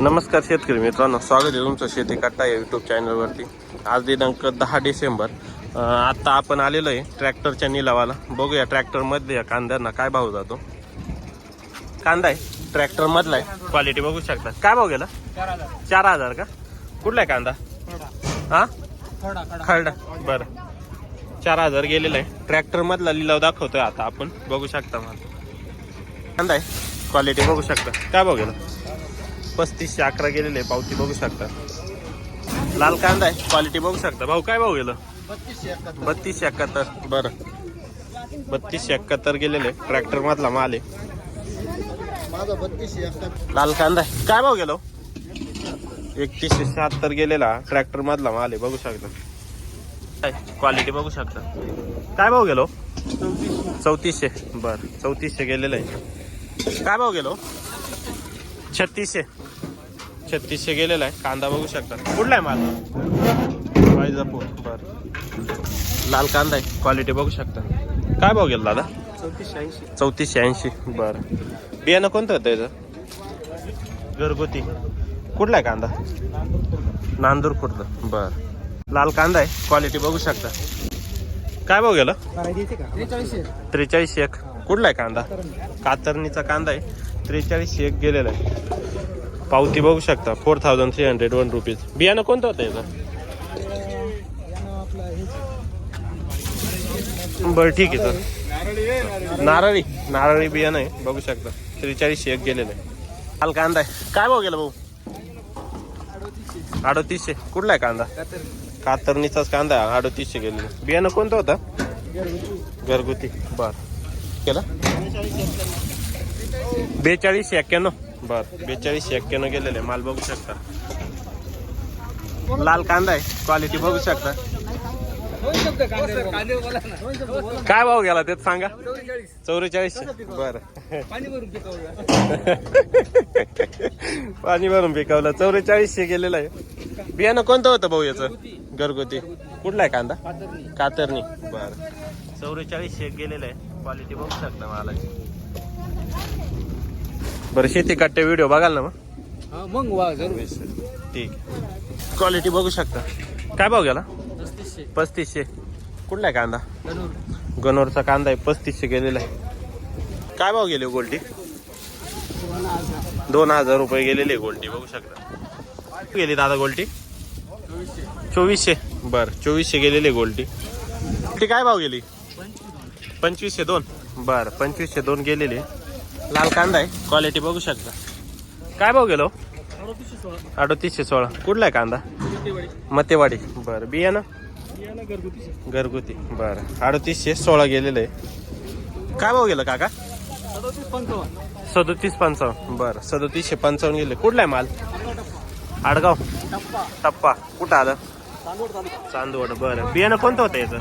नमस्कार शेतकरी मित्रांनो स्वागत आहे तुमचं शेती कट्टा या यूट्यूब चॅनलवरती आज दिनांक दहा डिसेंबर. आत्ता आपण आलेलो आहे ट्रॅक्टरच्या निलावाला. बघूया ट्रॅक्टरमध्ये या कांद्यांना काय भाव जातो. कांदा आहे ट्रॅक्टरमधला आहे. क्वालिटी बघू शकता. काय भाव गेला? चार हजार का? कुठला आहे कांदा? हा? खरडा. बरं. चार हजार गेलेला आहे. ट्रॅक्टरमधला लिलाव दाखवतोय आता आपण. बघू शकता मला. कांदा आहे क्वालिटी बघू शकता. काय भाव गेला? पस्तीसशे अकरा गेलेले आहे, पावती बघू शकता. लाल कांदा आहे. क्वालिटी बघू शकता. भाऊ काय भाऊ गेलं? बत्तीसशे एकाहत्तर. बरं. बत्तीसशे एकाहत्तर गेलेले ट्रॅक्टर मधला माल आहे. लाल कांदा आहे. काय भाव गेलो? एकतीसशे शहात्तर गेलेला. ट्रॅक्टर मधला माल आहे. बघू शकता. क्वालिटी बघू शकता. काय भाव गेलो? चौतीसशे. बर. चौतीसशे गेलेलं आहे काय भाव गेलो? छत्तीसशे. छत्तीसशे गेलेला आहे. कांदा बघू शकता. कुठला आहे माल? वायजापूर बर. लाल कांदा आहे. क्वालिटी बघू शकता. काय भाव गेला दादा? चौतीसशे ऐंशी. चौतीसशे ऐंशी. बरं. बियाणं कोणतं होतं याचं? घरगुती. कुठला आहे कांदा? नांदूर खुर्द बर. लाल कांदा आहे. क्वालिटी बघू शकता. काय भाव गेलं? त्रेचाळीसशे एक. कुठला आहे कांदा? कातरणीचा कांदा आहे. त्रेचाळीस एक गेलेला आहे. पावती बघू शकता four thousand three hundred one rupees बियाणं कोणतं होतं याचं? बरं ठीक आहे सर नारळी. नारळी बियाणं आहे बघू शकता. त्रेचाळीस एक गेलेलं आहे. काल कांदा आहे. काय भाऊ गेला भाऊ? अडोतीसशे. कुठला आहे कांदा? कातरणीचाच कांदा आहे. अडोतीसशे गेलेला बियाणं कोणतं होतं? घरगुती. बर. केलं? बेचाळीसशे एक्क्याण्णव. बर बेचाळीसशे एक्क्याण्णव गेलेले माल बघू शकता. लाल कांदा आहे क्वालिटी बघू शकता. काय भाव गेला तेच सांगा? चौवेचाळीसशे बर. पाणी भरून पिकवलं चौवेचाळीसशे गेलेलं आहे. बियाणं कोणतं होतं भाऊ याचं? घरगुती. कुठला आहे कांदा? कातरणी. बर. चौवेचाळीसशे गेलेलं आहे क्वालिटी बघू शकता मालाची. बरं शेती काट्टे व्हिडिओ बघाल ना मग? मग वा जरूर. ठीक क्वालिटी बघू शकता. काय भाव गेला? पस्तीसशे. पस्तीसशे. कुठला आहे कांदा? गनोरचा कांदा आहे पस्तीसशे गेलेला आहे. काय भाव गेले गोल्टी? दोन हजार रुपये गेलेले गोल्टी बघू शकता. गेली दादा गोल्टी? चोवीसशे. बर चोवीसशे गेलेले गोल्टी. गोल्टी काय भाव गेली? पंचवीसशे दोन. बर पंचवीसशे दोन गेलेले लाल कांदा आहे. क्वालिटी बघू शकता. काय भाव गेलो? अडतीसशे सोळा. कुठला आहे कांदा? मतेवाडी. बर बियाणं? घरगुती. बरं अडतीसशे सोळा गेलेलं आहे. काय भाव गेलं काका? सदोतीस पंचावन्न. बरं सदोतीसशे पंचावन्न गेले. कुठला आहे माल? आडगाव. टप्पा. कुठं आलं? चांदवड. बरं बियाणं कोणतं होतं याचं?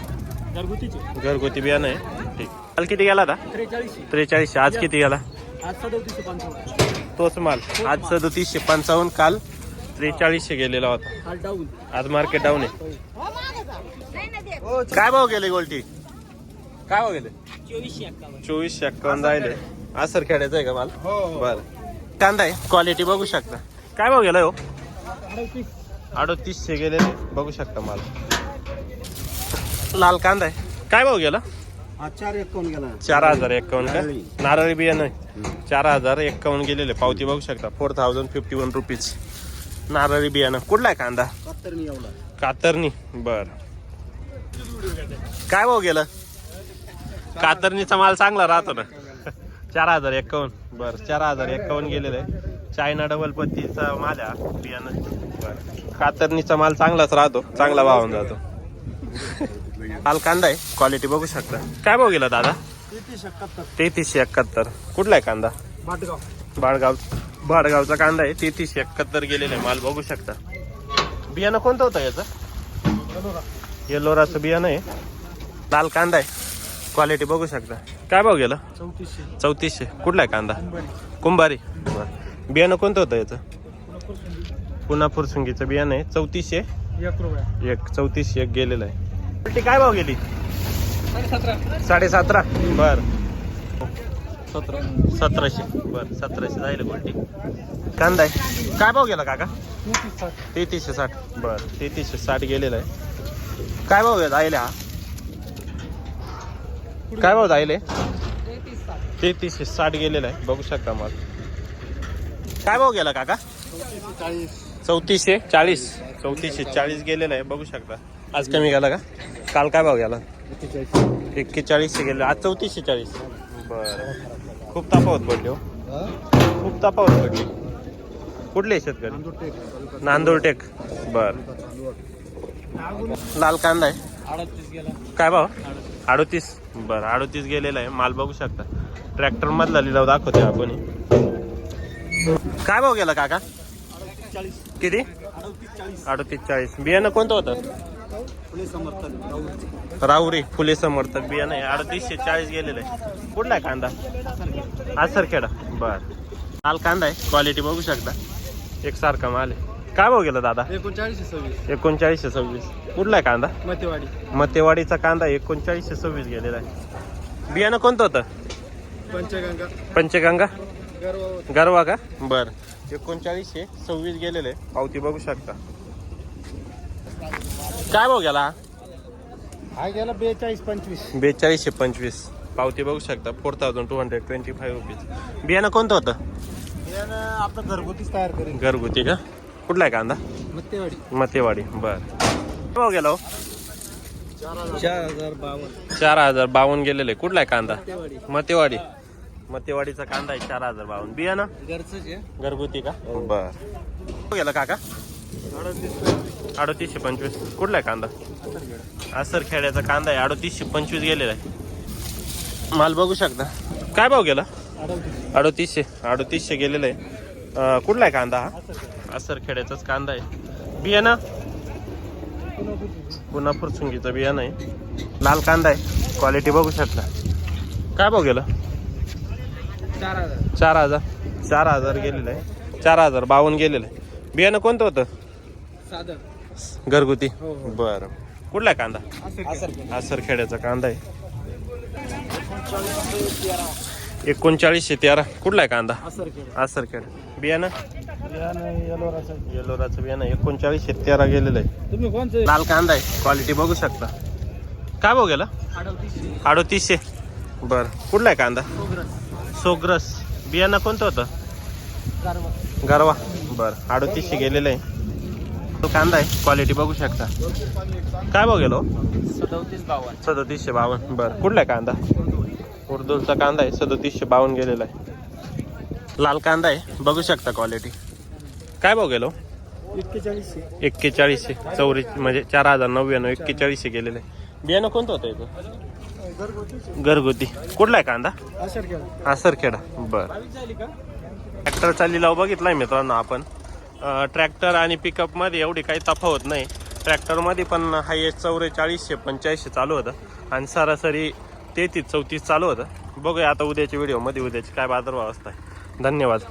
घरगुती बियाणं आहे. ठीक. काल किती गेला आता? त्रेचाळीसशे. आज किती गेला? आज सदोतीसशे पंचावन्न तोच माल. आज सदोतीसशे पंचावन्न काल त्रेचाळीसशे गेलेला होता. काल डाऊन आज मार्केट डाऊन आहे. काय भाव गेले गोल्टी? काय भाव गेले? चोवीसशे एक्कावन्न चोवीसशे एक्कावन्न जायले असर खेळायचं आहे का माल? हो बर. कांदा आहे. क्वालिटी बघू शकता. काय भाव गेला हो? अडतीस अडतीसशे गेलेले. बघू शकता माल. लाल कांदा आहे. काय भाव गेला? हा चार हजार एक्कावन्न नारळी. का नारळी बियाणं आहे चार हजार एक्कावन्न गेलेले. पावती बघू शकता. Four thousand fifty one rupees नारळी बियाणं कुठला आहे कांदा? कातरणी बर. काय भाव गेलं? कातरणीचा माल चांगला राहतो ना. चार हजार एक्कावन्न बर चार हजार एक्कावन्न गेलेलं. आहे चायना डबल पत्तीचा माल आहे बियाणं बर. कातरणीचा माल चांगलाच राहतो. चांगला भावान जातो. माल कांदा आहे. क्वालिटी बघू शकता. काय भाव गेला दादा? तेहतीसशे एकाहत्तर. कुठला आहे कांदा? भाटगाव. बाळगाव बाळगावचा कांदा आहे. तेहतीसशे एकाहत्तर गेलेला आहे. माल बघू शकता. बियाणं कोणतं होतं याचं? येलोराचं बियाणं आहे. लाल कांदा आहे. क्वालिटी बघू शकता. काय भाव गेलं? चौतीसशे. चौतीसशे. कुठला आहे कांदा? कुंभारी. बियाणं कोणतं होतं याचं? पुन्हा फुरसुंगीचं बियाणं आहे. चौतीसशे एक. चौतीसशे एक गेलेलं आहे. क्वालिटी काय भाव गेली? साडेसतरा. बर. सतरा. सतराशे. बर सतराशे जाईल गोल्टी कांदा आहे. काय भाव गेला काका? तेहतीसशे साठ. बर तेहतीसशे साठ गेलेला आहे. काय भाव जायले हा काय भाव जायले तेहतीसशे साठ गेलेला आहे. बघू शकता मग. काय भाव गेला काका? चौतीसशे चाळीस. चौतीसशे चाळीस गेलेला आहे. बघू शकता. आज कमी गेला का? काल काय भाव गेला? एक्केचाळीस. एक्केचाळीसशे गेले. आज चौतीसशे चाळीस बरं. खूप तफावत पडली हो. खूप तफावत पडली. कुठले शेतकरी? नांदुरटेक बर. लाल कांदा आहे. काय भाव? अडोतीस. बरं अडोतीस गेलेला आहे. माल बघू शकता. ट्रॅक्टर मधला लिलाव दाखवते आपण. काय भाव गेला काका? किती? अडतीस चाळीस. बियाणं कोणतं होतं? राहुरी फुले समर्थक बियाणं आहे अडतीसशे चाळीस गेलेलं. आहे कुठला आहे कांदा? आसरखेडा. बर. लाल कांदा आहे क्वालिटी बघू शकता. एकसारखा माल आहे. काय भाव गेला दादा? एकोणचाळीसशे सव्वीस. एकोणचाळीसशे सव्वीस. कुठला आहे कांदा? मतेवाडी. मतेवाडीचा कांदा एकोणचाळीसशे सव्वीस गेलेला आहे. बियाणं कोणतं होतं? पंचगंगा. पंचगंगा? गर्व. गरवा का? बर. एकोणचाळीसशे सव्वीस गेलेले. पावती बघू शकता. काय भाव गेला? हा? हा गेला बेचाळीस पंचवीस. बेचाळीसशे पंचवीस. पावती बघू शकता. Four thousand two hundred twenty five rupees बियाणं कोणतं होतं? यानं आपलं घरगुतीच तयार करेल. घरगुती का? कुठला आहे कांदा? मतेवाडी मतेवाडी बर. भाव गेला हो? चार हजार बावन्न चार हजार बावन्न गेलेले. कुठला आहे कांदा? मतेवाडी मतेवाडी मतेवाडीचा कांदा आहे चार हजार बावन्न बियाणं? घरचंच आहे. घरगुती का? बर. गेला काका? अडतीस अडतीसशे पंचवीस. कुठला आहे कांदा? आसर खेड्याचा कांदा आहे. अडतीसशे पंचवीस गेलेला आहे. माल बघू शकता. काय भाव गेला? अडतीस अडतीसशे. अडतीसशे गेलेला आहे. कुठला आहे कांदा हा? आसर खेड्याचाच कांदा आहे. बियाणं पुन्हा फुरसुंगीचं बियाणं आहे लाल कांदा आहे. क्वालिटी बघू शकता. काय भाव गेला? चार हजार चार हजार. चार हजार गेलेलं आहे. चार हजार बावन्न गेलेलं आहे. बियाणं कोणतं होतं? साधं. घरगुती? हो, हो. बरं. कुठला कांदा? आसर खेड्याचा कांदा आहे. एकोणचाळीसशे तेरा. कुठला आहे कांदा? आसर खेड बियाणं? येलोराचं. बियाणं. एकोणचाळीसशे तेरा गेलेलं आहे. लाल कांदा आहे. क्वालिटी बघू शकता. काय भाव गेला? अडतीसशे. बरं. कुठला आहे कांदा? सोग्रस. बियाणं कोणतं होतं? गारवा. गरवा. बरं. अडतीसशे गेलेलं आहे. तो कांदा आहे. क्वालिटी बघू शकता. काय भाव गेलो सदोतीस बावन्न. सदतीसशे बावन्न. बरं. कुठला आहे कांदा? उर्दूचा कांदा आहे. सदतीसशे बावन्न गेलेला आहे. लाल कांदा आहे. बघू शकता क्वालिटी काय भाव गेलो एक्केचाळीसशे. एक्केचाळीसशे. चौरी म्हणजे चार हजार नव्याण्णव एक्केचाळीसशे गेलेलं आहे. बियाणं कोणतं होतं घरगुतीच घरगुती. कुठला आहे कांदा? आसरखेडा. बरं. ट्रॅक्टरचा लिलाव बघितलाय मित्रांनो आपण. ट्रॅक्टर आणि पिकअपमध्ये एवढी काही तफावत नाही. ट्रॅक्टरमध्ये पण हायएस्ट चौवेचाळीसशे पंच्याऐंशी चालू होतं. आणि सरासरी तेहतीस चौतीस चालू होतं. बघूया आता उद्याच्या व्हिडिओमध्ये उद्याची काय बाजारभाव असताय धन्यवाद.